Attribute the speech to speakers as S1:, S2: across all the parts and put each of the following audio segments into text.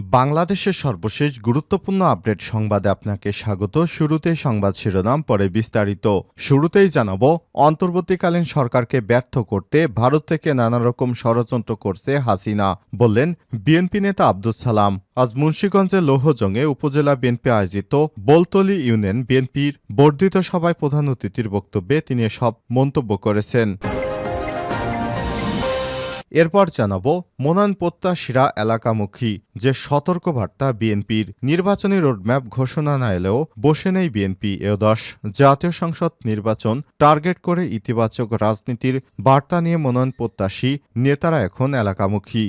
S1: বাংলাদেশের সর্বশেষ গুরুত্বপূর্ণ আপডেট সংবাদে আপনাকে স্বাগত। শুরুতেই সংবাদ শিরোনাম, পরে বিস্তারিত। শুরুতেই জানাব, অন্তর্বর্তীকালীন সরকারকে ব্যর্থ করতে ভারত থেকে নানা রকম ষড়যন্ত্র করছে হাসিনা, বললেন বিএনপি নেতা আব্দুল সালাম। আজ মুন্সীগঞ্জের লৌহজঙ্গে উপজেলা বিএনপি আয়োজিত বোলতলি ইউনিয়ন বিএনপির বর্ধিত সভায় প্রধান অতিথির বক্তব্যে তিনি সব মন্তব্য করেছেন। এরপর জানাব মোনান প্রত্যাশীরা এলাকামুখী, যে সতর্কবার্তা বিএনপির নির্বাচনী রোডম্যাপ ঘোষণা না এলেও বসে নেই বিএনপি এদশ জাতীয় সংসদ নির্বাচন টার্গেট করে ইতিবাচক রাজনীতির বার্তা নিয়ে মনোনয়ন প্রত্যাশী নেতারা এখন এলাকামুখী।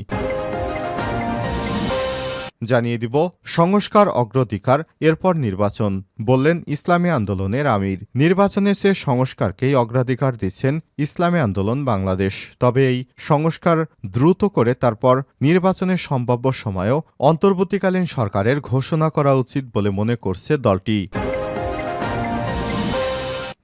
S1: জানিয়ে দিব, সংস্কার অগ্রাধিকার, এরপর নির্বাচন, বললেন ইসলামী আন্দোলনের আমির। নির্বাচনে সে সংস্কারকেই অগ্রাধিকার দিচ্ছেন ইসলামী আন্দোলন বাংলাদেশ। তবে এই সংস্কার দ্রুত করে তারপর নির্বাচনের সম্ভাব্য সময়ও অন্তর্বর্তীকালীন সরকারের ঘোষণা করা উচিত বলে মনে করছে দলটি।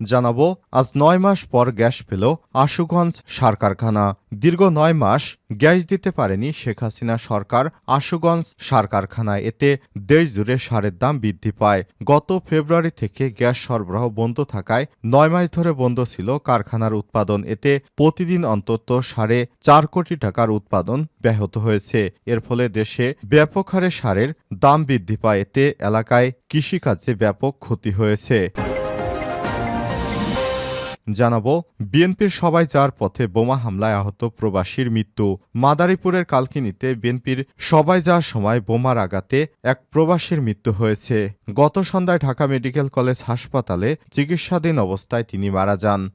S1: জানাব, আজ নয় মাস পর গ্যাস পেল আশুগঞ্জ সার কারখানা দীর্ঘ নয় মাস গ্যাস দিতে পারেনি শেখ হাসিনা সরকার। আশুগঞ্জ সার কারখানায় এতে দেশ জুড়ে সারের দাম বৃদ্ধি পায়। গত ফেব্রুয়ারি থেকে গ্যাস সরবরাহ বন্ধ থাকায় নয় মাস ধরে বন্ধ ছিল কারখানার উৎপাদন। এতে প্রতিদিন অন্তত সাড়ে চার কোটি টাকার উৎপাদন ব্যাহত হয়েছে। এর ফলে দেশে ব্যাপক হারে সারের দাম বৃদ্ধি পায়। এতে এলাকায় কৃষিকাজে ব্যাপক ক্ষতি হয়েছে। জানাব, বিএনপির সবাই যার পথে বোমা হামলায় আহত প্রবাসীর মৃত্যু। মাদারীপুরের কালকিনিতে বিএনপির সবাই যাওয়ার সময় বোমার আঘাতে এক প্রবাসীর মৃত্যু হয়েছে। গত সন্ধ্যায় ঢাকা মেডিকেল কলেজ হাসপাতালে চিকিৎসাধীন অবস্থায় তিনি মারা যান।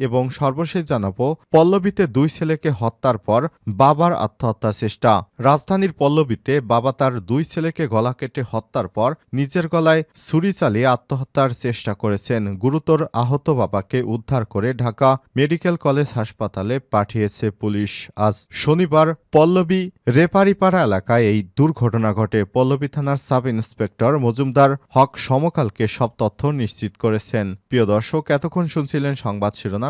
S1: এবং সর্বশেষ জানাব, পল্লবীতে দুই ছেলেকে হত্যার পর বাবার আত্মহত্যা চেষ্টা। রাজধানীর পল্লবীতে বাবা তার দুই ছেলেকে গলা কেটে হত্যার পর নিজের গলায় ছুরি চালিয়ে আত্মহত্যার চেষ্টা করেছেন। গুরুতর আহত বাবাকে উদ্ধার করে ঢাকা মেডিকেল কলেজ হাসপাতালে পাঠিয়েছে পুলিশ। আজ শনিবার পল্লবী রেপারিপাড়া এলাকায় এই দুর্ঘটনা ঘটে। পল্লবী থানার সাব ইন্সপেক্টর মজুমদার হক সমকালকে সব তথ্য নিশ্চিত করেছেন। প্রিয় দর্শক, এতক্ষণ শুনছিলেন সংবাদ শিরোনাম।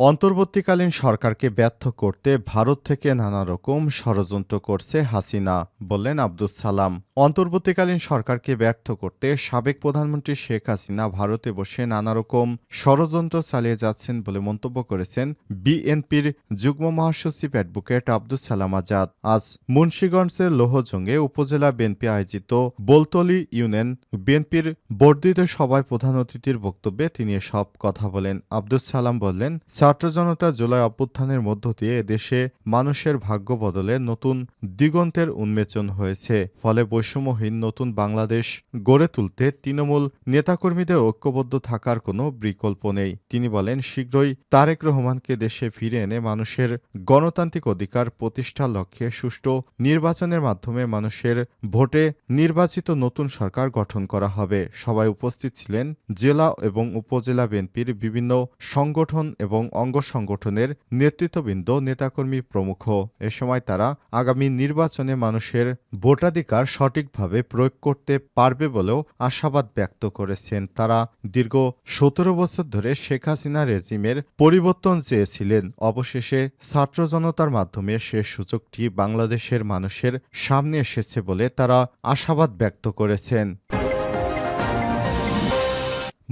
S1: অন্তর্বর্তীকালীন সরকারকে ব্যর্থ করতে ভারত থেকে নানা রকম ষড়যন্ত্র করছে হাসিনা, বললেন আব্দুস সালাম। অন্তর্বর্তীকালীন সরকারকে ব্যর্থ করতে সাবেক প্রধানমন্ত্রী শেখ হাসিনা ভারতে বসে নানা রকম ষড়যন্ত্র চালিয়ে যাচ্ছেন বলে মন্তব্য করেছেন বিএনপির যুগ্ম মহাসচিব অ্যাডভোকেট আব্দুস সালাম আজাদ। আজ মুন্সীগঞ্জের লোহজঙ্গে উপজেলা বিএনপি আয়োজিত বোলতলি ইউনিয়ন বিএনপির বর্ধিত সভায় প্রধান অতিথির বক্তব্যে তিনি সব কথা বলেন। আব্দুস সালাম বললেন ছাত্র জনতা জুলাই অভ্যুত্থানের মধ্য দিয়ে দেশে মানুষের ভাগ্য বদলে নতুন দিগন্তের উন্মেচন হয়েছে। ফলে বৈষম্যহীন নতুন বাংলাদেশ গড়ে তুলতে তৃণমূল নেতাকর্মীদের ঐক্যবদ্ধ থাকার কোনো বিকল্প নেই। তিনি বলেন, শীঘ্রই তারেক রহমানকে দেশে ফিরে এনে মানুষের গণতান্ত্রিক অধিকার প্রতিষ্ঠার লক্ষ্যে সুষ্ঠু নির্বাচনের মাধ্যমে মানুষের ভোটে নির্বাচিত নতুন সরকার গঠন করা হবে। সবাই উপস্থিত ছিলেন জেলা এবং উপজেলা বিএনপির বিভিন্ন সংগঠন এবং অঙ্গ সংগঠনের নেতৃত্ববৃন্দ, নেতাকর্মী প্রমুখ। এ সময় তারা আগামী নির্বাচনে মানুষের ভোটাধিকার সঠিকভাবে প্রয়োগ করতে পারবে বলেও আশাবাদ ব্যক্ত করেছেন। তারা দীর্ঘ সতেরো বছর ধরে শেখ হাসিনা রেজিমের পরিবর্তন চেয়েছিলেন। অবশেষে ছাত্র জনতার মাধ্যমে সে সুযোগটি বাংলাদেশের মানুষের সামনে এসেছে বলে তারা আশাবাদ ব্যক্ত করেছেন।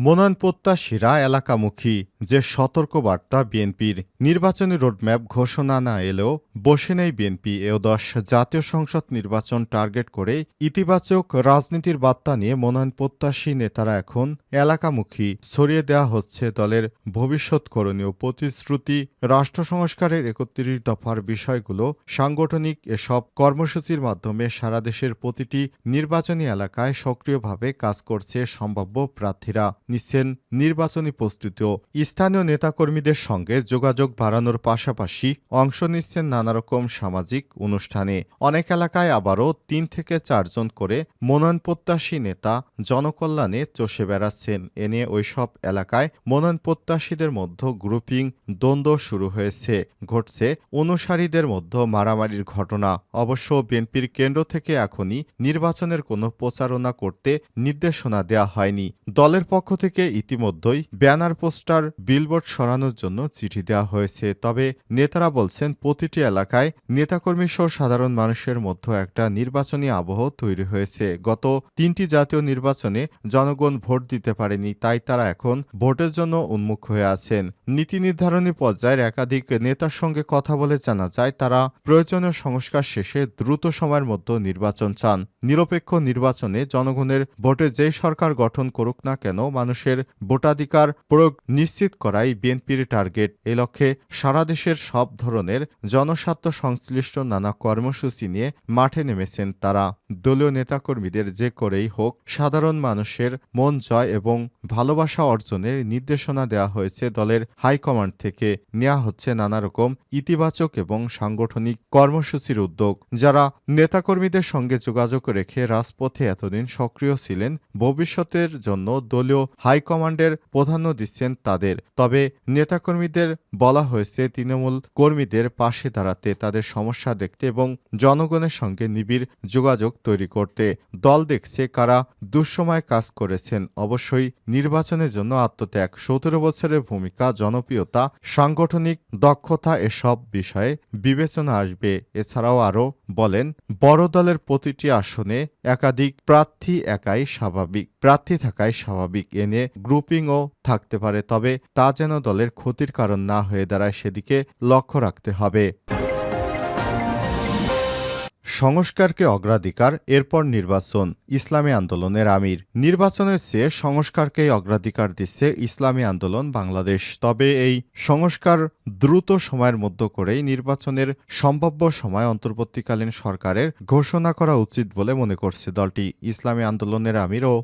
S1: মনোনয়ন প্রত্যাশীরা এলাকামুখী, যে সতর্কবার্তা বিএনপির নির্বাচনী রোডম্যাপ ঘোষণা না এলেও বসে নেই বিএনপি এও দশ জাতীয় সংসদ নির্বাচন টার্গেট করে ইতিবাচক রাজনীতির বার্তা নিয়ে মনোনয়ন প্রত্যাশী নেতারা এখন এলাকামুখী। ছড়িয়ে দেওয়া হচ্ছে দলের ভবিষ্যৎ করণীয় প্রতিশ্রুতি, রাষ্ট্র সংস্কারের একত্রিশ দফার বিষয়গুলো, সাংগঠনিক এসব কর্মসূচির মাধ্যমে সারা দেশের প্রতিটি নির্বাচনী এলাকায় সক্রিয়ভাবে কাজ করছে সম্ভাব্য প্রার্থীরা। নিচ্ছেন নির্বাচনী প্রস্তুতিও। স্থানীয় নেতাকর্মীদের সঙ্গে যোগাযোগ বাড়ানোর পাশাপাশি অংশ নিচ্ছেন নানারকম সামাজিক অনুষ্ঠানে। অনেক এলাকায় আবারও তিন থেকে চারজন করে মনোনয়ন প্রত্যাশী নেতা জনকল্যাণে চষে বেড়াচ্ছেন। এ নিয়ে ওইসব এলাকায় মনোনয়ন প্রত্যাশীদের মধ্যে গ্রুপিং দ্বন্দ্ব শুরু হয়েছে। ঘটছে অনুসারীদের মধ্যে মারামারির ঘটনা। অবশ্য বিএনপির কেন্দ্র থেকে এখনই নির্বাচনের কোনো প্রচারণা করতে নির্দেশনা দেয়া হয়নি। দলের পক্ষ থেকে ইতিমধ্যেই ব্যানার, পোস্টার, বিলবোর্ড সরানোর জন্য চিঠি দেওয়া হয়েছে। তবে নেতারা বলছেন, প্রতিটি এলাকায় নেতাকর্মী সহ সাধারণ মানুষের মধ্যে একটা নির্বাচনী আবহ তৈরি হয়েছে। গত তিনটি জাতীয় নির্বাচনে জনগণ ভোট দিতে পারেনি, তাই তারা এখন ভোটের জন্য উন্মুখ হয়ে আছেন। নীতি নির্ধারণী পর্যায়ের একাধিক নেতার সঙ্গে কথা বলে জানা যায়, তারা প্রয়োজনীয় সংস্কার শেষে দ্রুত সময়ের মধ্যে নির্বাচন চান। নিরপেক্ষ নির্বাচনে জনগণের ভোটে যেই সরকার গঠন করুক না কেন মানুষের ভোটাধিকার প্রয়োগ নিশ্চিত করাই বিএনপির টার্গেট। এ লক্ষ্যে সারা দেশের সব ধরনের জনস্বার্থ সংশ্লিষ্ট নানা কর্মসূচি নিয়ে মাঠে নেমেছেন তারা। দলীয় নেতাকর্মীদের যে করেই হোক, সাধারণ মানুষের মন জয় এবং ভালোবাসা অর্জনের নির্দেশনা দেওয়া হয়েছে দলের হাইকমান্ড থেকে। নেওয়া হচ্ছে নানা রকম ইতিবাচক এবং সাংগঠনিক কর্মসূচির উদ্যোগ। যারা নেতাকর্মীদের সঙ্গে যোগাযোগ রেখে রাজপথে এতদিন সক্রিয় ছিলেন, ভবিষ্যতের জন্য দলীয় হাইকমান্ডের প্রাধান্য দিচ্ছেন তাদের। তবে নেতাকর্মীদের বলা হয়েছে, তৃণমূল কর্মীদের পাশে দাঁড়াতে তাদের সমস্যা দেখতে এবং জনগণের সঙ্গে নিবিড় যোগাযোগ তৈরি করতে। দল দেখছে কারা দুঃসময় কাজ করেছেন। অবশ্যই নির্বাচনের জন্য আত্মত্যাগ। সতেরো বছরের ভূমিকা, জনপ্রিয়তা, সাংগঠনিক দক্ষতা এসব বিষয়ে বিবেচনা আসবে। এছাড়াও আরও বলেন, বড় দলের প্রতিটি আসনে একাধিক প্রার্থী একাই স্বাভাবিক। প্রার্থী থাকায় স্বাভাবিক। এ নিয়ে গ্রুপিংও থাকতে পারে, তবে তা যেন দলের ক্ষতির কারণ না হয়ে দাঁড়ায়, সেদিকে লক্ষ্য রাখতে হবে। সংস্কারকে অগ্রাধিকার, এরপর নির্বাচন, ইসলামী আন্দোলনের আমির। নির্বাচনের চেয়ে সংস্কারকেই অগ্রাধিকার দিচ্ছে ইসলামী আন্দোলন বাংলাদেশ। তবে এই সংস্কার দ্রুত সময়ের মধ্য করেই নির্বাচনের সম্ভাব্য সময় অন্তর্বর্তীকালীন সরকারের ঘোষণা করা উচিত বলে মনে করছে দলটি। ইসলামী আন্দোলনের আমির ও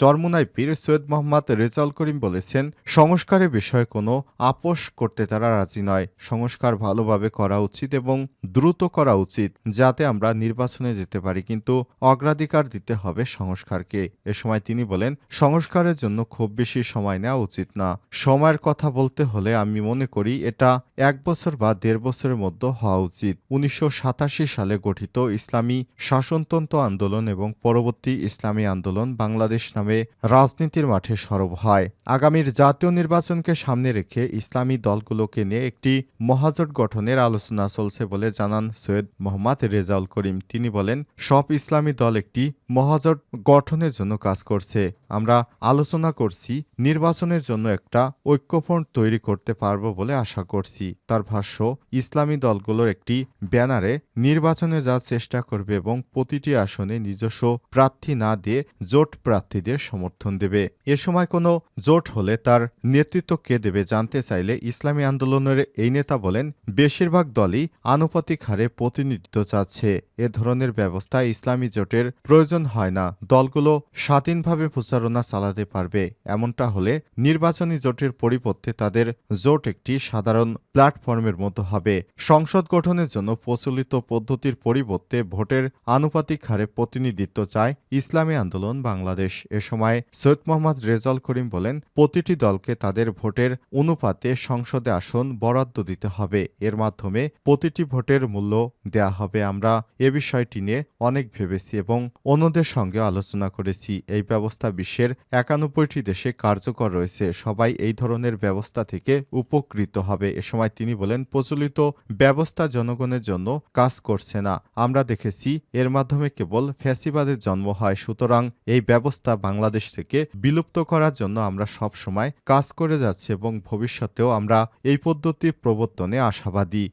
S1: চরমুনাই পীর সৈয়দ মোহাম্মদ রেজাউল করিম বলেছেন, সংস্কারের বিষয়ে কোনো আপোষ করতে তারা রাজি নয়। সংস্কার ভালোভাবে করা উচিত এবং দ্রুত করা উচিত, যাতে আমরা নির্বাচনে যেতে পারি, কিন্তু অগ্রাধিকার দিতে হবে সংস্কারকে। এ সময় তিনি বলেন, সংস্কারের জন্য খুব বেশি সময় নেওয়া উচিত না। সময়ের কথা বলতে হলে আমি মনে করি এটা এক বছর বা দেড় বছরের মধ্যে হওয়া উচিত। উনিশশো সাতাশি সালে গঠিত ইসলামী শাসনতন্ত্র আন্দোলন এবং পরবর্তী ইসলামী আন্দোলন বাংলাদেশ নামে রাজনীতির মাঠে সরব হয়। আগামীর জাতীয় নির্বাচনকে সামনে রেখে ইসলামী দলগুলোকে নিয়ে একটি মহাজোট গঠনের আলোচনা চলছে বলে জানান সৈয়দ মোহাম্মদ রেজাউল করিম, তিনি বলেন, সব ইসলামী দল একটি মহাজোট গঠনের জন্য কাজ করছে। আমরা আলোচনা করছি, নির্বাচনের জন্য একটা ঐক্যফ্রন্ট তৈরি করতে পারব বলে আশা করছি। তার ভাষ্য, ইসলামী দলগুলোর একটি ব্যানারে নির্বাচনে যাওয়ার চেষ্টা করবে এবং প্রতিটি আসনে নিজস্ব প্রার্থী না দিয়ে জোট প্রার্থীদের সমর্থন দেবে। এ সময় কোনো জোট হলে তার নেতৃত্ব কে দেবে জানতে চাইলে ইসলামী আন্দোলনের এই নেতা বলেন, বেশিরভাগ দলই আনুপাতিক হারে প্রতিনিধিত্ব চাচ্ছে। এ ধরনের ব্যবস্থা ইসলামী জোটের প্রয়োজন হয় না। দলগুলো স্বাধীনভাবে প্রচারণা চালাতে পারবে। এমনটা হলে নির্বাচনী জোটের পরিবর্তে তাদের জোট একটি সাধারণ প্ল্যাটফর্মের মতো হবে। সংসদ গঠনের জন্য প্রচলিত পদ্ধতির পরিবর্তে ভোটের আনুপাতিক হারে প্রতিনিধিত্ব চায় ইসলামী আন্দোলন বাংলাদেশ। এ সময় সৈয়দ মোহাম্মদ রেজাল করিম বলেন, প্রতিটি দলকে তাদের ভোটের অনুপাতে সংসদে আসন বরাদ্দ দিতে হবে। এর মাধ্যমে প্রতিটি ভোটের মূল্য দেয়া হবে। আমরা এ বিষয়টি নিয়ে অনেক ভেবেছি এবং অন্যদের সঙ্গে আলোচনা করেছি। এই ব্যবস্থা বিশ্বের একানব্বইটি দেশে কার্যকর রয়েছে। সবাই এই ধরনের ব্যবস্থা থেকে উপকৃত হবে। এ সময় তিনি বলেন, প্রচলিত ব্যবস্থা জনগণের জন্য কাজ করছে না। আমরা দেখেছি এর মাধ্যমে কেবল ফ্যাসিবাদের জন্ম হয়। সুতরাং এই ব্যবস্থা বাংলাদেশ থেকে বিলুপ্ত করার জন্য আমরা সব সময় কাজ করে যাচ্ছি এবং ভবিষ্যতেও আমরা এই পদ্ধতির প্রবর্তনে আশাবাদী।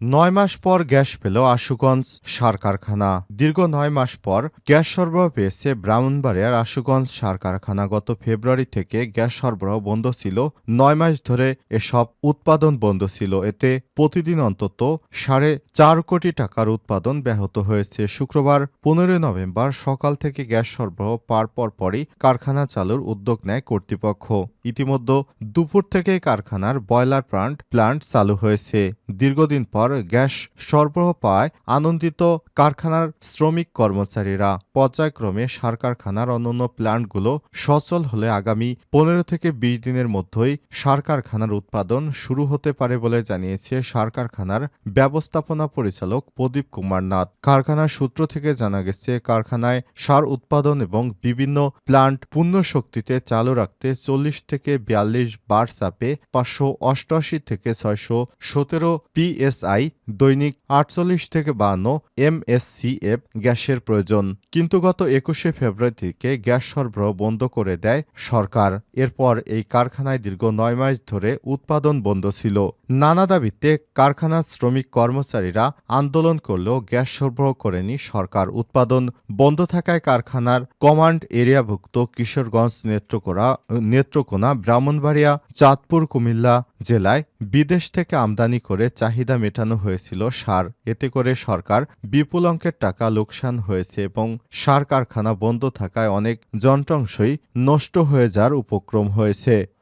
S1: নয় মাস পর গ্যাস পেল আশুগঞ্জ সার কারখানা। দীর্ঘ নয় মাস পর গ্যাস সরবরাহ পেয়েছে ব্রাহ্মণবাড়িয়ার আশুগঞ্জ সার কারখানা। গত ফেব্রুয়ারি থেকে গ্যাস সরবরাহ বন্ধ ছিল। নয় মাস ধরে এসব উৎপাদন বন্ধ ছিল। এতে প্রতিদিন অন্তত সাড়ে চার কোটি টাকার উৎপাদন ব্যাহত হয়েছে। শুক্রবার পনেরোই নভেম্বর সকাল থেকে গ্যাস সরবরাহ পার পর পরই কারখানা চালুর উদ্যোগ নেয় কর্তৃপক্ষ। ইতিমধ্যে দুপুর থেকে কারখানার বয়লার প্লান্ট প্লান্ট চালু হয়েছে। দীর্ঘদিন পর গ্যাস সরবরাহ পায় আনন্দিত কারখানার শ্রমিক কর্মচারীরা। পর্যায়ক্রমে সার কারখানার অন্যান্য প্ল্যান্টগুলো সচল হলে আগামী পনেরো থেকে বিশ দিনের মধ্যেই সার কারখানার উৎপাদন শুরু হতে পারে বলে জানিয়েছে সার কারখানার ব্যবস্থাপনা পরিচালক প্রদীপ কুমার নাথ। কারখানার সূত্র থেকে জানা গেছে, কারখানায় সার উৎপাদন এবং বিভিন্ন প্লান্ট পূর্ণ শক্তিতে চালু রাখতে চল্লিশ থেকে বিয়াল্লিশ বার চাপে পাঁচশো অষ্টআশি থেকে ছয়শো সতেরো পিএসআই দৈনিক আটচল্লিশ থেকে বান্ন এমএসসিএফ গ্যাসের প্রয়োজন। কিন্তু গত একুশে ফেব্রুয়ারি থেকে গ্যাস সরবরাহ বন্ধ করে দেয় সরকার। এরপর এই কারখানায় দীর্ঘ নয় মাস ধরে উৎপাদন বন্ধ ছিল। নানা দাবিতে কারখানার শ্রমিক কর্মচারীরা আন্দোলন করলেও গ্যাস সরবরাহ করেনি সরকার। উৎপাদন বন্ধ থাকায় কারখানার কমান্ড এরিয়াভুক্ত কিশোরগঞ্জ নেত্রকোনা নেত্রকোনা, ব্রাহ্মণবাড়িয়া, চাঁদপুর, কুমিল্লা জেলায় বিদেশ থেকে আমদানি করে চাহিদা মেটানো হয়েছিল সার। এতে করে সরকার বিপুল অঙ্কের টাকা লোকসান হয়েছে এবং সার কারখানা বন্ধ থাকায় অনেক যন্ত্রাংশই নষ্ট হয়ে যাওয়ার উপক্রম হয়েছে।